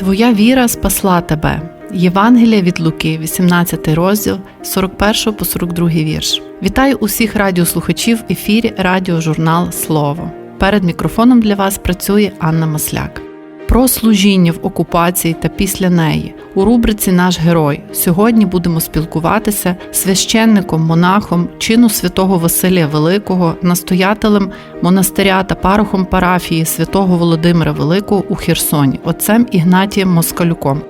Твоя віра спасла тебе. Євангелія від Луки, 18 розділ, 41 по 42 вірш. Вітаю усіх радіослухачів в ефірі Радіожурнал Слово. Перед мікрофоном для вас працює Анна Масляк. Про служіння в окупації та після неї у рубриці Наш герой сьогодні будемо спілкуватися з священником, монахом чину святого Василія Великого, настоятелем монастиря та парохом парафії святого Володимира Великого у Херсоні, отцем Ігнатієм Москалюком.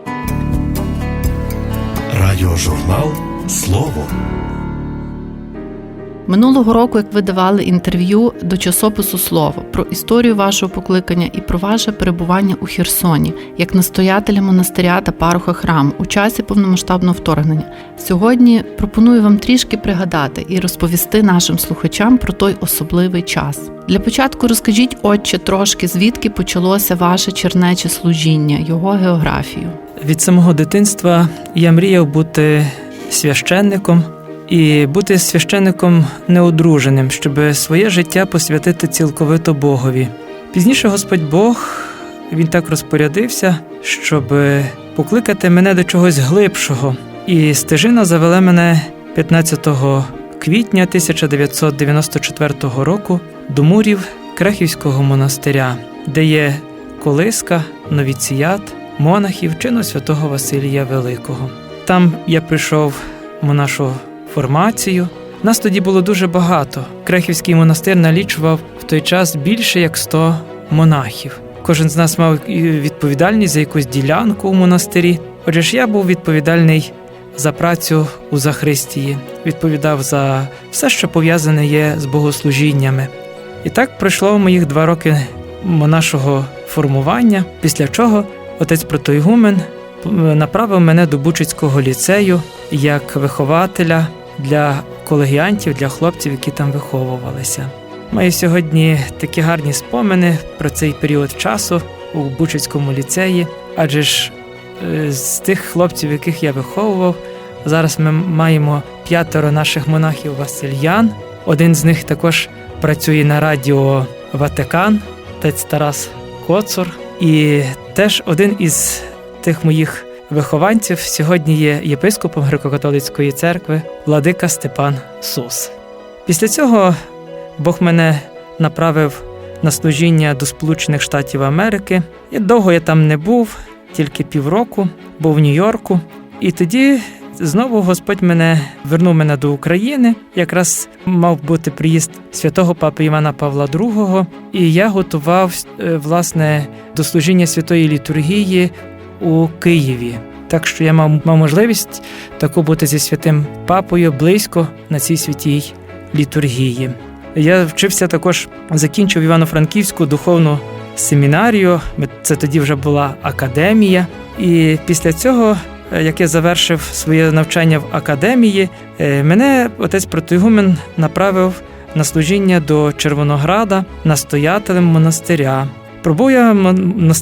Радіожурнал Слово. Минулого року, як ви давали інтерв'ю до часопису Слово про історію вашого покликання і про ваше перебування у Херсоні як настоятеля монастиря та пароха храму у часі повномасштабного вторгнення. Сьогодні пропоную вам трішки пригадати і розповісти нашим слухачам про той особливий час. Для початку розкажіть, отче, трошки звідки почалося ваше чернече служіння, його географію. Від самого дитинства я мріяв бути священником і бути священником неодруженим, щоб своє життя посвятити цілковито Богові. Пізніше Господь Бог він так розпорядився, щоб покликати мене до чогось глибшого. І стежина завела мене 15 квітня 1994 року до мурів Крехівського монастиря, де є колиска, новіціят, монахів чину святого Василія Великого. Там я прийшов нашу формацію. Нас тоді було дуже багато. Крехівський монастир налічував в той час більше як 100 монахів. Кожен з нас мав відповідальність за якусь ділянку у монастирі. Отже ж я був відповідальний за працю у Захристії, відповідав за все, що пов'язане є з богослужіннями. І так пройшло моїх два роки нашого формування, після чого отець Протоігумен направив мене до Бучицького ліцею як вихователя для колегіантів, для хлопців, які там виховувалися. Маю сьогодні такі гарні спомини про цей період часу у Бучицькому ліцеї, адже ж з тих хлопців, яких я виховував, зараз ми маємо п'ятеро наших монахів Васильян. Один з них також працює на радіо Ватикан, отець Тарас Коцур. І теж один із тих моїх вихованців сьогодні є єпископом Греко-католицької церкви Владика Степан Сус. Після цього Бог мене направив на служіння до Сполучених Штатів Америки. І довго я там не був, тільки півроку, був в Нью-Йорку. І тоді знову Господь мене вернув мене до України. Якраз мав бути приїзд святого папи Івана Павла II, і я готував власне до служіння святої літургії у Києві. Так що я мав, мав можливість таку бути зі святим папою близько на цій святій літургії. Я вчився також, закінчив Івано-Франківську духовну семінарію. Це тоді вже була академія. І після цього, як я завершив своє навчання в академії, мене отець Протигумен направив на служіння до Червонограда настоятелем монастиря. Пробув я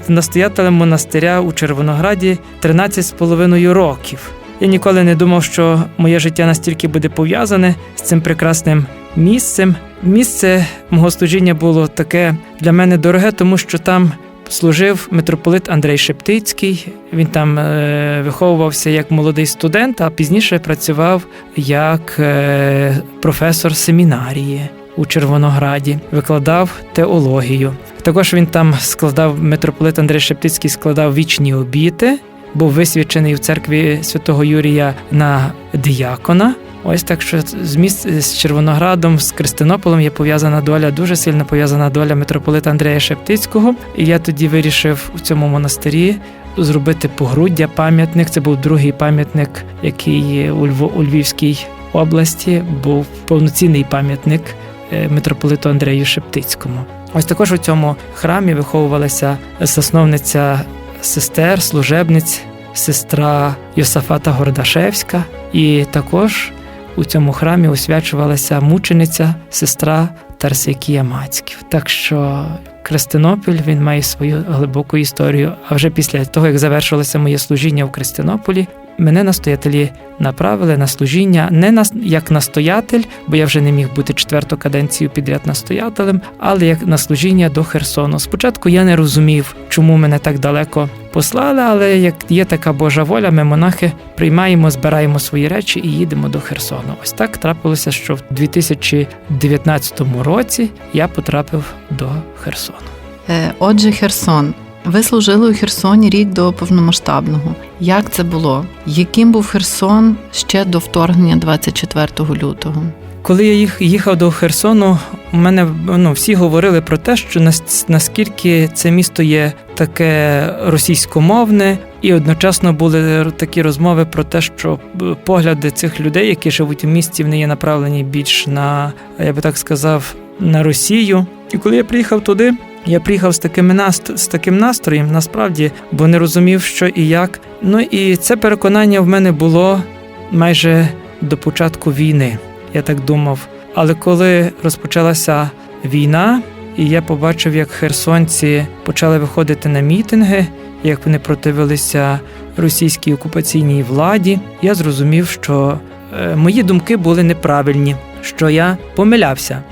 настоятелем монастиря у Червонограді 13,5 років. Я ніколи не думав, що моє життя настільки буде пов'язане з цим прекрасним місцем. Місце мого служіння було таке для мене дороге, тому що там служив митрополит Андрей Шептицький. Він там е, виховувався як молодий студент, а пізніше працював як е, професор семінарії у Червонограді, викладав теологію. Також він там складав митрополит Андрей Шептицький складав вічні обіти, був висвячений в церкві святого Юрія на діякона. Ось так що з місць з Червоноградом, з Кристинополем є пов'язана доля, дуже сильно пов'язана доля митрополита Андрея Шептицького. І я тоді вирішив у цьому монастирі зробити погруддя пам'ятник. Це був другий пам'ятник, який у, Львов, у Львівській області був повноцінний пам'ятник митрополиту Андрею Шептицькому. Ось також у цьому храмі виховувалася засновниця сестер, служебниць, сестра Йосафата Гордашевська, і також у цьому храмі освячувалася мучениця, сестра Тарсикія Мацьків. Так що Крестинопіль він має свою глибоку історію. А вже після того, як завершилося моє служіння в Крестинополі, мене настоятелі направили на служіння не на, як настоятель, бо я вже не міг бути четверту каденцію підряд настоятелем, але як на служіння до Херсону. Спочатку я не розумів, чому мене так далеко послали, але як є така Божа воля, ми монахи приймаємо, збираємо свої речі і їдемо до Херсону. Ось так трапилося, що в 2019 році я потрапив до Херсону. Е, Отже, Херсон. Ви служили у Херсоні рік до повномасштабного. Як це було? Яким був Херсон ще до вторгнення 24 лютого? Коли я їх їхав до Херсону, у мене ну, всі говорили про те, що нас- наскільки це місто є таке російськомовне, і одночасно були такі розмови про те, що е, погляди цих людей, які живуть у місті, вони є направлені більш на, я би так сказав, на Росію. І коли я приїхав туди, я приїхав з таким наст- з таким настроєм, насправді, бо не розумів, що і як. Ну і це переконання в мене було майже до початку війни. Я так думав. Але коли розпочалася війна, і я побачив, як херсонці почали виходити на мітинги, як вони противилися російській окупаційній владі, я зрозумів, що е, мої думки були неправильні, що я помилявся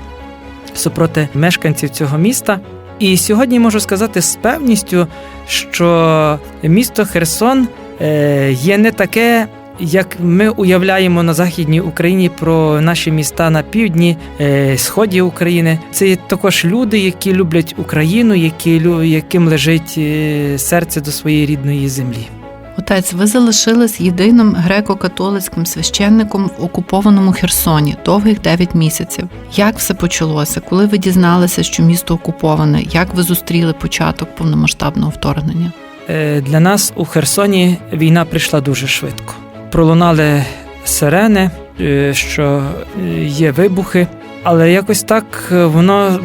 супроти мешканців цього міста. І сьогодні можу сказати з певністю, що місто Херсон е, є не таке, як ми уявляємо на західній Україні про наші міста на півдні, е, сході України. Це також люди, які люблять Україну, які яким лежить е, серце до своєї рідної землі. Отець, ви залишились єдиним греко-католицьким священником в окупованому Херсоні довгих 9 місяців. Як все почалося? Коли ви дізналися, що місто окуповане? Як ви зустріли початок повномасштабного вторгнення? Е, Для нас у Херсоні війна прийшла дуже швидко. Пролунали сирени, е, що е, є вибухи, але якось так воно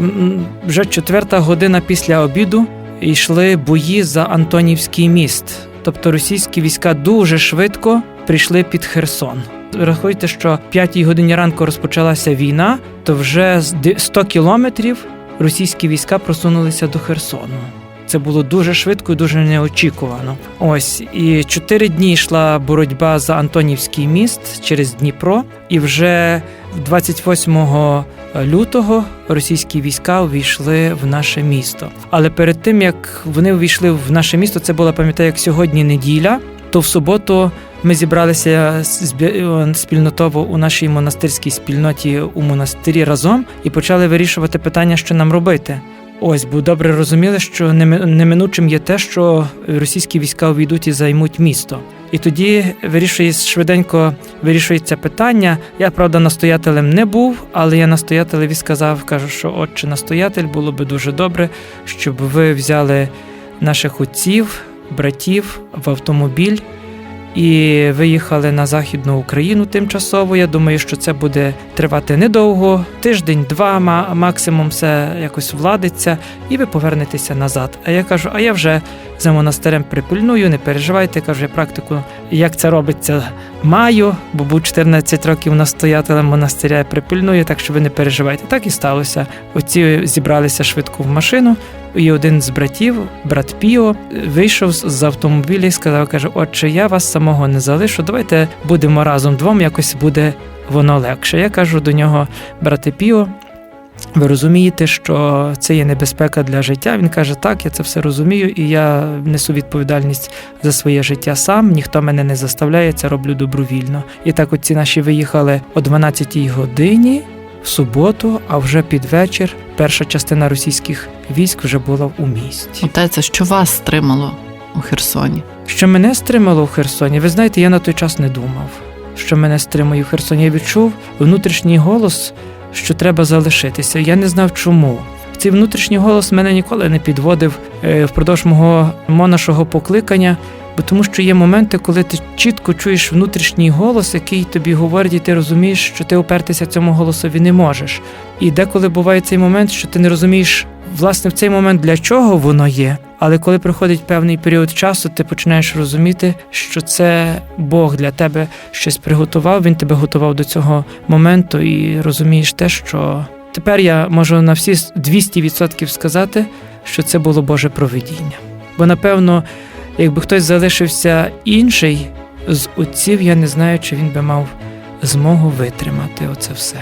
вже четверта година після обіду йшли бої за Антонівський міст. Тобто російські війська дуже швидко прийшли під Херсон. Рахуйте, що в п'ятій годині ранку розпочалася війна, то вже з 100 кілометрів російські війська просунулися до Херсону. Це було дуже швидко і дуже неочікувано. Ось і чотири дні йшла боротьба за Антонівський міст через Дніпро, і вже 28 лютого російські війська увійшли в наше місто. Але перед тим як вони увійшли в наше місто, це була пам'ятаю, як сьогодні неділя. То в суботу ми зібралися збі- спільнотово у нашій монастирській спільноті у монастирі разом і почали вирішувати питання, що нам робити. Ось, бо добре розуміли, що неми- неминучим є те, що російські війська увійдуть і займуть місто. І тоді вирішує швиденько вирішується питання. Я правда настоятелем не був, але я настоятелеві сказав, кажу, що отче настоятель було би дуже добре, щоб ви взяли наших отців, братів в автомобіль і виїхали на західну Україну тимчасово. Я думаю, що це буде тривати недовго, тиждень-два, ма- максимум все якось владиться, і ви повернетеся назад. А я кажу: а я вже за монастирем припильную, не переживайте, кажу, я практику, як це робиться, маю, бо був 14 років настоятелем монастиря я припильную, так що ви не переживайте. Так і сталося. Оці зібралися швидко в машину. І один з братів, брат Піо, вийшов з автомобіля і сказав: каже: Отче, я вас самого не залишу. Давайте будемо разом двом, якось буде воно легше. Я кажу до нього, брате Піо. Ви розумієте, що це є небезпека для життя. Він каже: Так, я це все розумію, і я несу відповідальність за своє життя сам. Ніхто мене не заставляє, це роблю добровільно. І так, оці наші виїхали о 12-й годині в суботу, а вже під вечір перша частина російських військ вже була у місті. Отець, що вас стримало у Херсоні? Що мене стримало в Херсоні, ви знаєте, я на той час не думав, що мене стримує в Херсоні. Я відчув внутрішній голос, що треба залишитися. Я не знав чому. Цей внутрішній голос мене ніколи не підводив е, впродовж мого монашого покликання, бо тому що є моменти, коли ти чітко чуєш внутрішній голос, який тобі говорить, і ти розумієш, що ти опертися цьому голосові не можеш. І деколи буває цей момент, що ти не розумієш, власне, в цей момент для чого воно є. Але коли приходить певний період часу, ти починаєш розуміти, що це Бог для тебе щось приготував. Він тебе готував до цього моменту, і розумієш те, що тепер я можу на всі 200% сказати, що це було Боже провидіння. Бо напевно, якби хтось залишився інший, з отців я не знаю, чи він би мав змогу витримати оце все.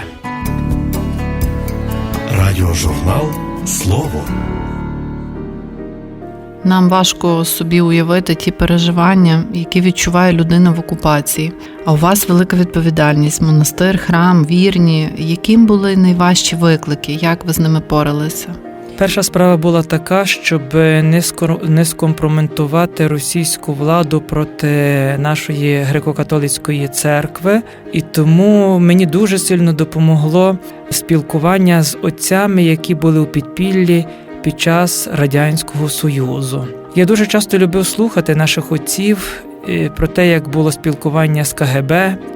Радіожурнал Слово. Нам важко собі уявити ті переживання, які відчуває людина в окупації. А у вас велика відповідальність, монастир, храм, вірні. Яким були найважчі виклики? Як ви з ними поралися? Перша справа була така, щоб не скомпроментувати російську владу проти нашої греко-католицької церкви, і тому мені дуже сильно допомогло спілкування з отцями, які були у підпіллі під час радянського союзу. Я дуже часто любив слухати наших отців. Про те, як було спілкування з КГБ,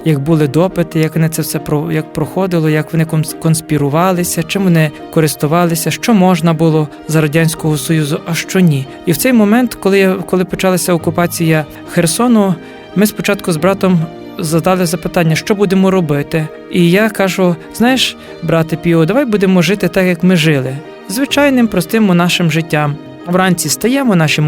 як були допити, як вони це все про як проходило, як вони конс- конспірувалися, чим вони користувалися, що можна було за радянського союзу, а що ні. І в цей момент, коли коли почалася окупація Херсону, ми спочатку з братом задали запитання, що будемо робити. І я кажу: знаєш, брате Піо, давай будемо жити так, як ми жили, звичайним простим монашим життям. Вранці стаємо наші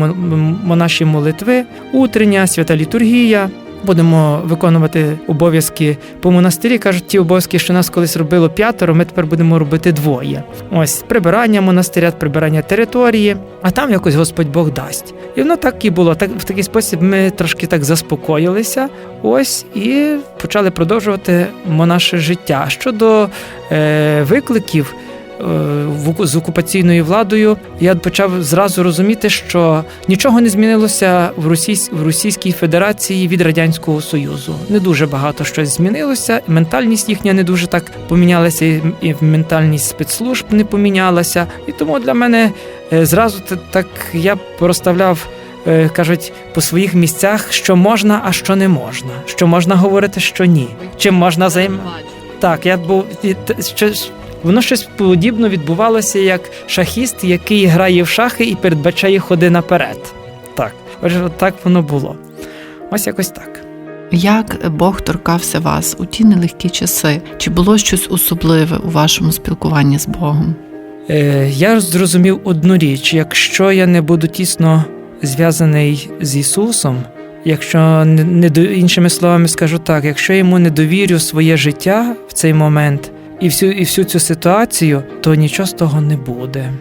монаші молитви, утрення, свята літургія. Будемо виконувати обов'язки по монастирі. кажуть, ті обов'язки, що нас колись робило п'ятеро, ми тепер будемо робити двоє. Ось прибирання монастиря, прибирання території, а там якось Господь Бог дасть. І воно так і було. Так в такий спосіб ми трошки так заспокоїлися. Ось і почали продовжувати монаше життя. Щодо е, викликів. Е, З окупаційною владою я почав зразу розуміти, що нічого не змінилося в Російсь... в Російській Федерації від радянського союзу. Не дуже багато щось змінилося. Ментальність їхня не дуже так помінялася, і- ментальність спецслужб не помінялася. І тому для мене е, зразу так я розставляв. е, Кажуть по своїх місцях, що можна, а що не можна, що можна говорити, що ні. Чим можна займатися. Так, я був щось. Воно щось подібно відбувалося, як шахіст, який грає в шахи і передбачає ходи наперед. Так, отже, от так воно було. Ось якось так. Як Бог торкався вас у ті нелегкі часи? Чи було щось особливе у вашому спілкуванні з Богом? Е, я зрозумів одну річ: якщо я не буду тісно зв'язаний з Ісусом, якщо не, не до іншими словами скажу так, якщо я йому не довірю своє життя в цей момент і всю, і всю цю ситуацію, то нічого з того не буде.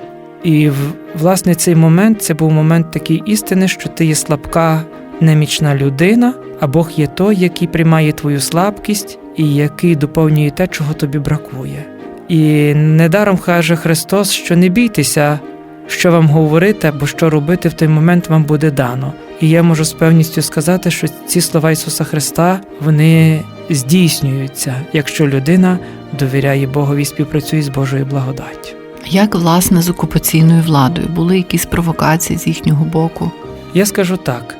І в- власне цей момент це був момент такої істини, що ти є слабка, немічна людина, а Бог є той, який приймає твою слабкість і який доповнює те, чого тобі бракує. І недаром каже Христос, що не бійтеся, що вам говорити або що робити в той момент вам буде дано. І я можу з певністю сказати, що ці слова Ісуса Христа вони здійснюються, якщо людина довіряє Богові і співпрацює з Божою благодаттю. Як власне з окупаційною владою? Були якісь провокації з їхнього боку? Я скажу так: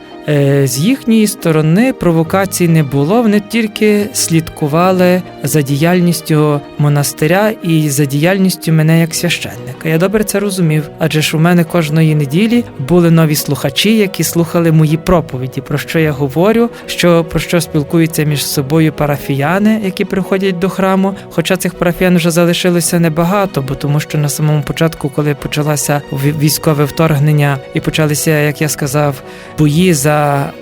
з їхньої сторони провокацій не було, вони тільки слідкували за діяльністю монастиря і за діяльністю мене як священника. Я добре це розумів, адже ж у мене кожної неділі були нові слухачі, які слухали мої проповіді, про що я говорю, що про що спілкуються між собою парафіяни, які приходять до храму. Хоча цих парафіян вже залишилося небагато, бо тому що на самому початку, коли почалося військове вторгнення і почалися, як я сказав, бої за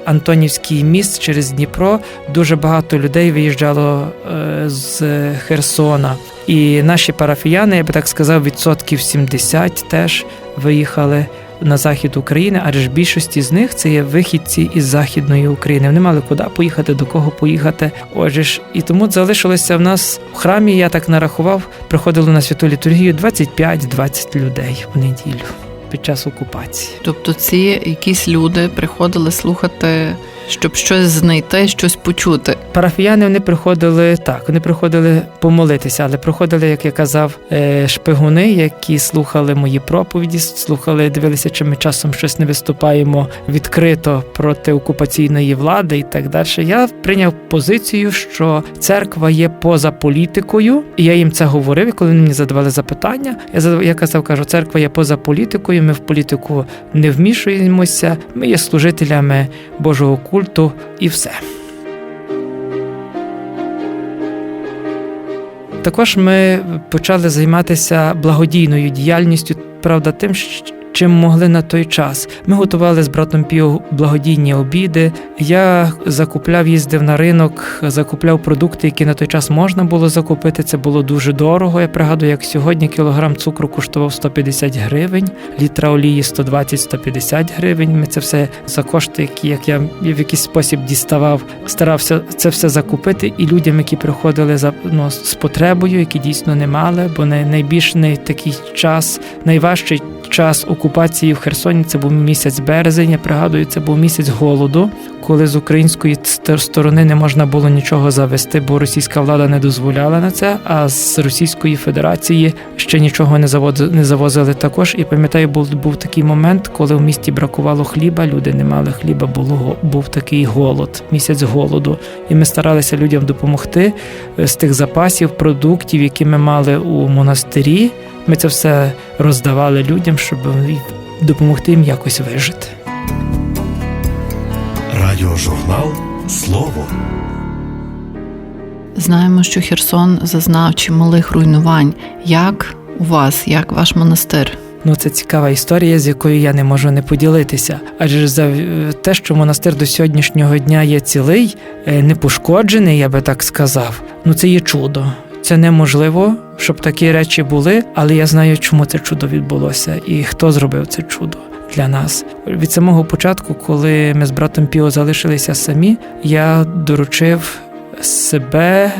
Антонівський міст через Дніпро, дуже багато людей виїжджало е, з Херсона. І наші парафіяни, я би так сказав, відсотків 70 теж виїхали на захід України, адже ж більшості з них це є вихідці із західної України. Вони мали куди поїхати, до кого поїхати. Отже ж, і тому залишилося в нас в храмі. Я так нарахував, приходило на святу літургію 25-20 людей в неділю під час окупації. Тобто ці якісь люди приходили слухати, щоб щось знайти, щось почути. Парафіяни вони приходили так, вони приходили помолитися, але приходили, як я казав, е, шпигуни, які слухали мої проповіді, слухали, дивилися, чи ми часом щось не виступаємо відкрито проти окупаційної влади і так далі. Я прийняв позицію, що церква є поза політикою, і я їм це говорив. Коли вони мені задавали запитання, я задав- я казав, кажу, церква є поза політикою. Ми в політику не вмішуємося. Ми є служителями Божого культу і все. Також ми почали займатися благодійною діяльністю, правда, тим, чим могли на той час. Ми готували з братом Піо благодійні обіди. Я закупляв, їздив на ринок, закупляв продукти, які на той час можна було закупити. Це було дуже дорого. Я пригадую, як сьогодні кілограм цукру коштував 150 гривень, літра олії 120-150 гривень. Ми це все за кошти, які як я в якийсь спосіб діставав, старався це все закупити і людям, які приходили за ну, з потребою, які дійсно не мали, бо най- найбільш не такий час, найважчий час окупації в Херсоні це був місяць березень. Я пригадую, це був місяць голоду, коли з української сторони не можна було нічого завести, бо російська влада не дозволяла на це. А з Російської Федерації ще нічого не завоз- не завозили також. І пам'ятаю, був був такий момент, коли в місті бракувало хліба, люди не мали хліба, було був такий голод, місяць голоду. І ми старалися людям допомогти е, з тих запасів, продуктів, які ми мали у монастирі. Ми це все роздавали людям, щоб допомогти їм якось вижити. Радіожурнал Слово. Знаємо, що Херсон зазнав чималих руйнувань. Як у вас, як ваш монастир? Ну, це цікава історія, з якою я не можу не поділитися. Адже за те, що монастир до сьогоднішнього дня є цілий, е, не пошкоджений, я би так сказав. Ну це є чудо. Це неможливо, щоб такі речі були, але я знаю, чому це чудо відбулося і хто зробив це чудо для нас. Від самого початку, коли ми з братом Піо залишилися самі, я доручив себе,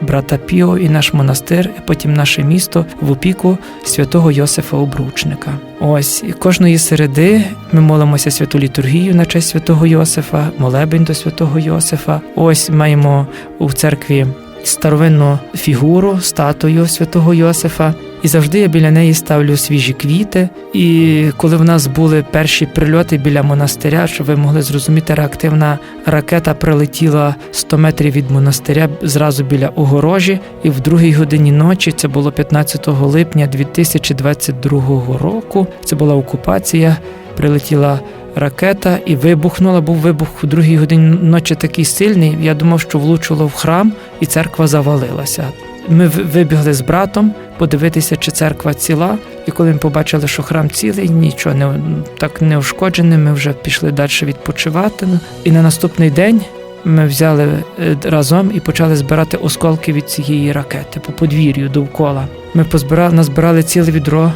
брата Піо і наш монастир, і потім наше місто в опіку святого Йосифа Обручника. Ось і кожної середи ми молимося святу літургію на честь святого Йосифа, молебень до святого Йосифа. Ось маємо у церкві старовинну фігуру, статую святого Йосифа. І завжди я біля неї ставлю свіжі квіти. І коли в нас були перші прильоти біля монастиря, щоб ви могли зрозуміти, реактивна ракета прилетіла 100 метрів від монастиря зразу біля огорожі. І в другій годині ночі, це було 15 липня 2022 року. Це була окупація. Прилетіла ракета і вибухнула. Був вибух у другій годині ночі такий сильний. Я думав, що влучило в храм, і церква завалилася. Ми вибігли з братом подивитися, чи церква ціла. І коли ми побачили, що храм цілий, нічого не так не ушкоджене, ми вже пішли далі відпочивати. І на наступний день ми взяли е, разом і почали збирати осколки від цієї ракети по подвір'ю довкола. Ми позбирали, назбирали ціле відро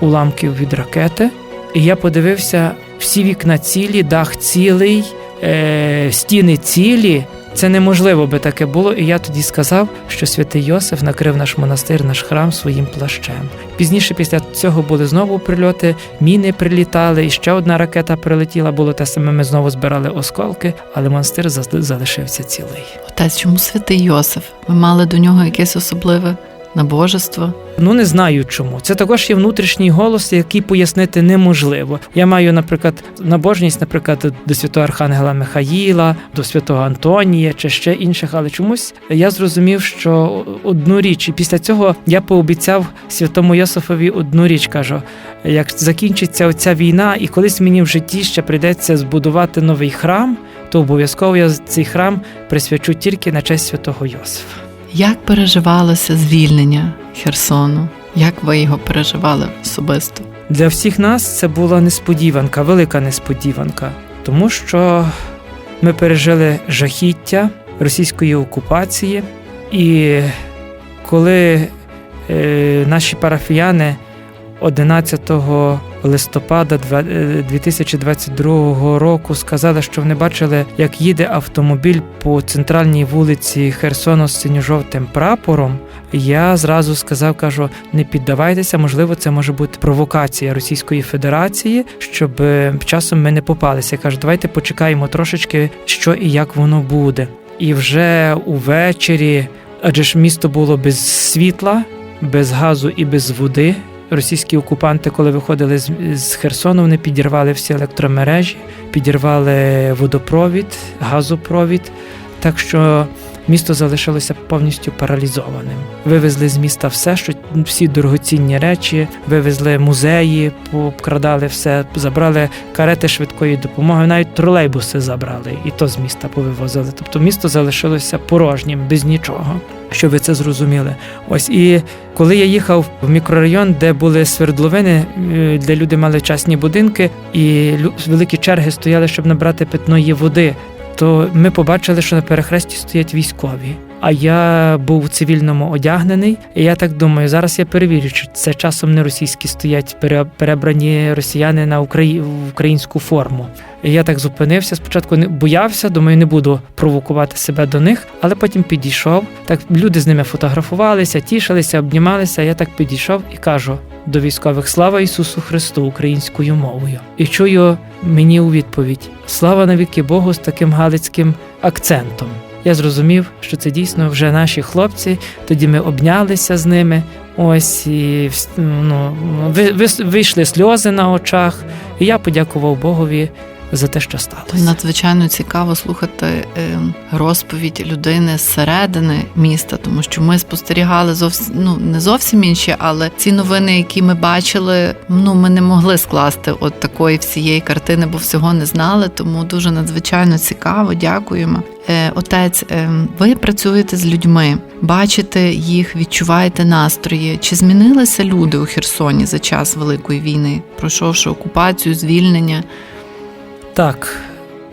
уламків від ракети. І я подивився, всі вікна цілі, дах цілий, е, стіни цілі. Це неможливо би таке було, і я тоді сказав, що святий Йосиф накрив наш монастир, наш храм своїм плащем. Пізніше, після цього були знову прильоти, міни прилітали, і ще одна ракета прилетіла. Було те саме. Ми знову збирали осколки, але монастир залишився цілий. Отець, чому святий Йосиф? Ви мали до нього якесь особливе набожество? Ну не знаю чому. Це також є внутрішній голос, який пояснити неможливо. Я маю, наприклад, набожність, наприклад, до святого Архангела Михаїла, до святого Антонія чи ще інших, але чомусь я зрозумів, що одну річ, і після цього я пообіцяв святому Йосифові одну річ, кажу: як закінчиться оця війна, і колись мені в житті ще прийдеться збудувати новий храм, то обов'язково я цей храм присвячу тільки на честь святого Йосифа. Як переживалося звільнення Херсону? Як ви його переживали особисто? Для всіх нас це була несподіванка, велика несподіванка, тому що ми пережили жахіття російської окупації, і коли е, наші парафіяни 11 листопада два- е, 2022 року сказали, що вони бачили, як їде автомобіль по центральній вулиці Херсону з синьо-жовтим прапором. Я зразу сказав, кажу, не піддавайтеся, можливо, це може бути провокація Російської Федерації, щоб е, часом ми не попалися. Я кажу, давайте почекаємо трошечки, що і як воно буде. І вже увечері, адже ж місто було без світла, без газу і без води. Російські окупанти, коли виходили з, Херсону, вони підірвали всі електромережі, підірвали водопровід, газопровід. Так що місто залишилося повністю паралізованим. Вивезли з міста все, що всі дорогоцінні речі, вивезли музеї, обкрадали все, забрали карети швидкої допомоги, навіть тролейбуси забрали, і то з міста повивозили. Тобто місто залишилося порожнім, без нічого. Щоб ви це зрозуміли. Ось і коли я їхав в мікрорайон, де були свердловини, е, де люди мали частні будинки, і великі черги стояли, щоб набрати питної води, то ми побачили, що на перехресті стоять військові. А я був у цивільному одягнений, і я так думаю, зараз я перевірю, чи це часом не російські стоять пере- перебрані росіяни на Украї... українську форму. І я так зупинився. Спочатку не боявся, думаю, не буду провокувати себе до них, але потім підійшов. Так люди з ними фотографувалися, тішилися, обнімалися. Я так підійшов і кажу до військових Слава Ісусу Христу українською мовою. І чую мені у відповідь: Слава навіки Богу з таким галицьким акцентом. Я зрозумів, що це дійсно вже наші хлопці. Тоді ми обнялися з ними. Ось і ну, ви- ви- вийшли сльози на очах, і я подякував Богові за те, що сталося. Надзвичайно цікаво слухати е, розповідь людини зсередини міста, тому що ми спостерігали зовсім ну не зовсім інші, але ці новини, які ми бачили, ну ми не могли скласти от такої всієї картини, бо всього не знали. Тому дуже надзвичайно цікаво. Дякуємо. Е, Отець, е, ви працюєте з людьми, бачите їх, відчуваєте настрої. Чи змінилися люди у Херсоні за час Великої війни, пройшовши окупацію, звільнення? Так,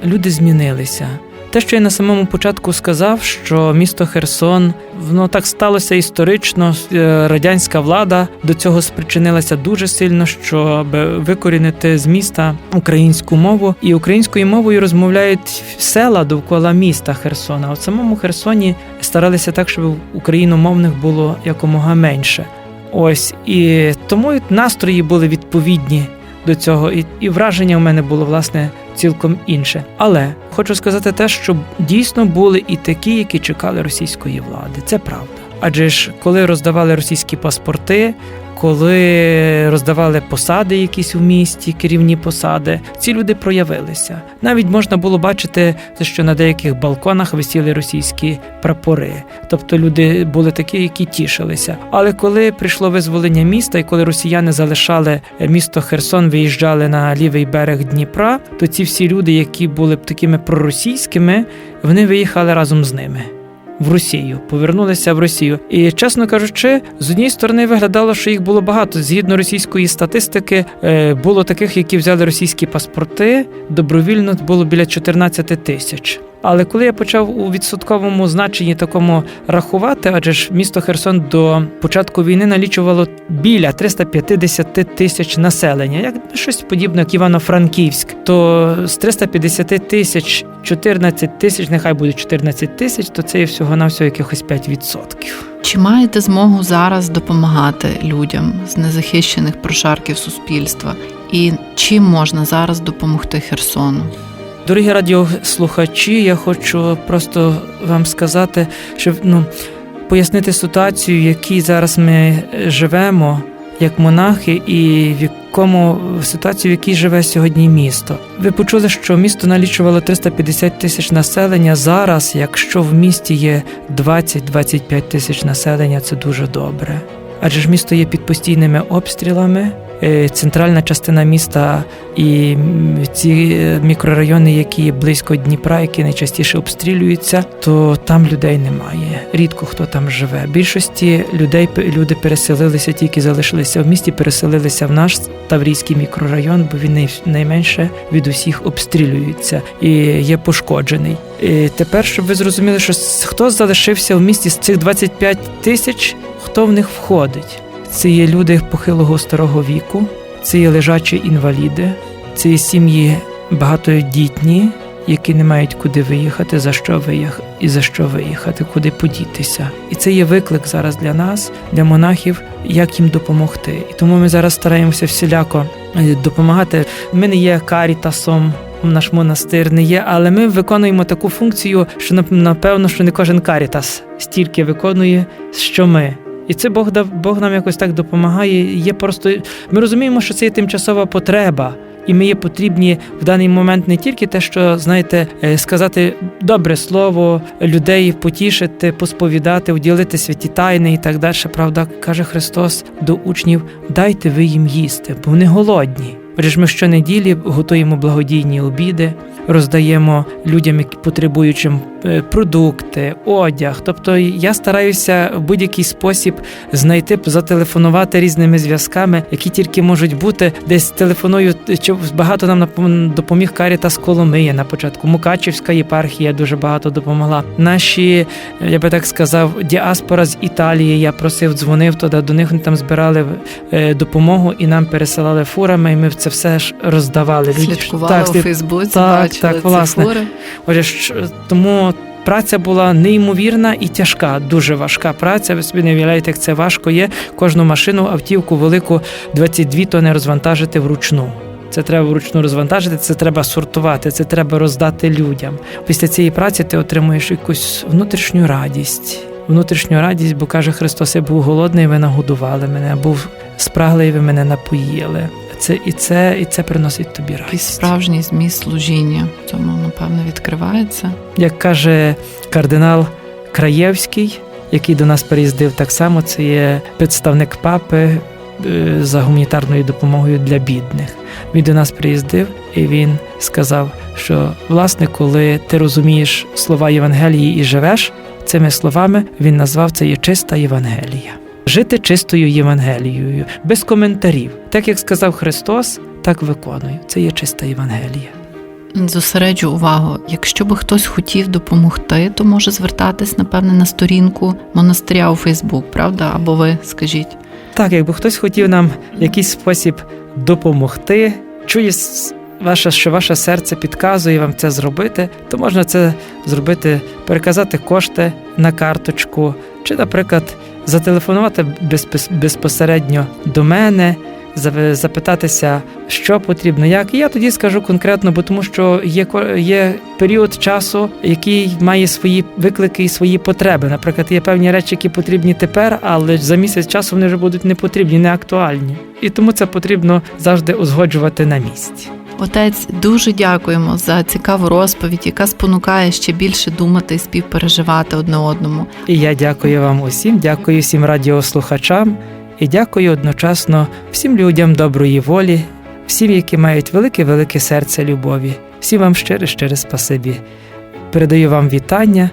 люди змінилися. Те, що я на самому початку сказав, що місто Херсон, воно так сталося історично. е, Радянська влада до цього спричинилася дуже сильно, щоб викорінити з міста українську мову. І українською мовою розмовляють села довкола міста Херсона. А в самому Херсоні старалися так, щоб україномовних було якомога менше. Ось і тому настрої були відповідні до цього, і, і враження у мене було власне цілком інше. Але хочу сказати те, що дійсно були і такі, які чекали російської влади. Це правда. Адже ж коли роздавали російські паспорти, коли роздавали посади якісь у місті, керівні посади, ці люди проявилися. Навіть можна було бачити, що на деяких балконах висіли російські прапори. Тобто люди були такі, які тішилися. Але коли прийшло визволення міста, і коли росіяни залишали місто Херсон, виїжджали на лівий берег Дніпра, то ці всі люди, які були б такими проросійськими, вони виїхали разом з ними. В Росію повернулися в Росію, і чесно кажучи, з однієї сторони виглядало, що їх було багато. Згідно російської статистики, е, було таких, які взяли російські паспорти. Добровільно було біля 14 тисяч. Але коли я почав у відсотковому значенні такому рахувати, адже ж місто Херсон до початку війни налічувало біля 350 тисяч населення, як щось подібне, як Івано-Франківськ, то з 350 тисяч 14 тисяч, нехай буде 14 тисяч, то це є всього на всього якихось 5%. Чи маєте змогу зараз допомагати людям з незахищених прошарків суспільства? І чим можна зараз допомогти Херсону? Дорогі радіослухачі, я хочу просто вам сказати, щоб ну, пояснити ситуацію, в якій зараз ми живемо, як монахи, і в якому ситуацію, в якій живе сьогодні місто. Ви почули, що місто налічувало 350 тисяч населення. Зараз, якщо в місті є 20-25 тисяч населення, це дуже добре. Адже ж місто є під постійними обстрілами. Е, Центральна частина міста і ці е, мікрорайони, які близько Дніпра, які найчастіше обстрілюються, то там людей немає. Рідко хто там живе. Більшості людей люди переселилися, тільки залишилися в місті, переселилися в наш Таврійський мікрорайон, бо він найменше від усіх обстрілюється і є пошкоджений. І тепер, щоб ви зрозуміли, що хто залишився в місті з цих 25 тисяч, хто в них входить. Це є люди похилого старого віку, це є лежачі інваліди, це є сім'ї багатодітні, які не мають куди виїхати, за що виїхати і за що виїхати, куди подітися. І це є виклик зараз для нас, для монахів, як їм допомогти. І тому ми зараз стараємося всіляко е, допомагати. Ми не є карітасом. Наш монастир не є, але ми виконуємо таку функцію, що напевно, що не кожен карітас стільки виконує, що ми. І це Бог дав Бог нам якось так допомагає. Є просто ми розуміємо, що це є тимчасова потреба, і ми є потрібні в даний момент не тільки те, що знаєте, е, сказати добре слово, людей потішити, посповідати, уділити святі тайни і так далі. Правда, каже Христос до учнів: дайте ви їм їсти, бо вони голодні. Отже ж ми щонеділі готуємо благодійні обіди, роздаємо людям, які потребуючим продукти, одяг. Тобто я стараюся в будь-який спосіб знайти, зателефонувати різними зв'язками, які тільки можуть бути. Десь телефоную, багато нам допоміг Карітас Коломия на початку. Мукачівська єпархія дуже багато допомогла. Наші, я би так сказав, діаспора з Італії. Я просив, дзвонив туди, до них там збирали е, допомогу і нам пересилали фурами, і ми це все ж роздавали. Слідкували Так, у Фейсбуці, так, бачили так, ці власне. фури. Отже, тому праця була неймовірна і тяжка, дуже важка праця. Ви собі не уявляєте, як це важко є. Кожну машину, автівку велику 22 тони розвантажити вручну. Це треба вручну розвантажити, це треба сортувати, це треба роздати людям. Після цієї праці ти отримуєш якусь внутрішню радість. Внутрішню радість, бо каже Христос, я був голодний, ви нагодували мене, був спраглий, ви мене напоїли. Це і це, і це приносить тобі Якийсь радість. справжній зміст служіння. В цьому, напевно, відкривається. Як каже кардинал Краєвський, який до нас переїздив так само, це є представник папи е, за гуманітарною допомогою для бідних. Він до нас приїздив і він сказав, що власне, коли ти розумієш слова Євангелії і живеш цими словами, він назвав це є чиста Євангелія. Жити чистою Євангелією, без коментарів. Так як сказав Христос, так виконую. Це є чиста Євангелія. Зосереджу увагу. Якщо би хтось хотів допомогти, то може звертатись, напевне, на сторінку монастиря у Фейсбук, правда? Або ви скажіть. Так, якби хтось хотів нам в якийсь спосіб допомогти, чує ваше, що ваше серце підказує вам це зробити, то можна це зробити, переказати кошти на карточку, чи, наприклад, зателефонувати безпос- безпосередньо до мене. Запитатися, що потрібно, як. І я тоді скажу конкретно, бо тому що є, є період часу, який має свої виклики і свої потреби. Наприклад, є певні речі, які потрібні тепер, але за місяць часу вони вже будуть не потрібні, не актуальні. І тому це потрібно завжди узгоджувати на місці. Отець, дуже дякуємо за цікаву розповідь, яка спонукає ще більше думати і співпереживати одне одному. І я дякую вам усім, дякую всім радіослухачам і дякую одночасно всім людям доброї волі, всім, які мають велике-велике серце любові. Всім вам щире, щире спасибі. Передаю вам вітання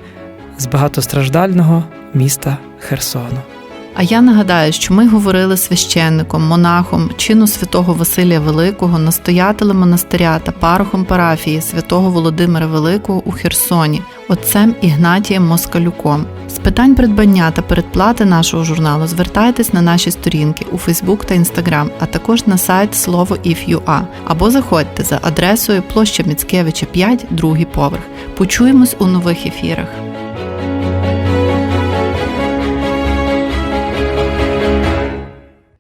з багатостраждального міста Херсону. А я нагадаю, що ми говорили священником, монахом чину святого Василія Великого, настоятелем монастиря та парохом парафії святого Володимира Великого у Херсоні, отцем Ігнатієм Москалюком. З питань придбання та передплати нашого журналу звертайтесь на наші сторінки у Фейсбук та Інстаграм, а також на сайт слово if.ua або заходьте за адресою площа Міцкевича 5, другий поверх. Почуємось у нових ефірах.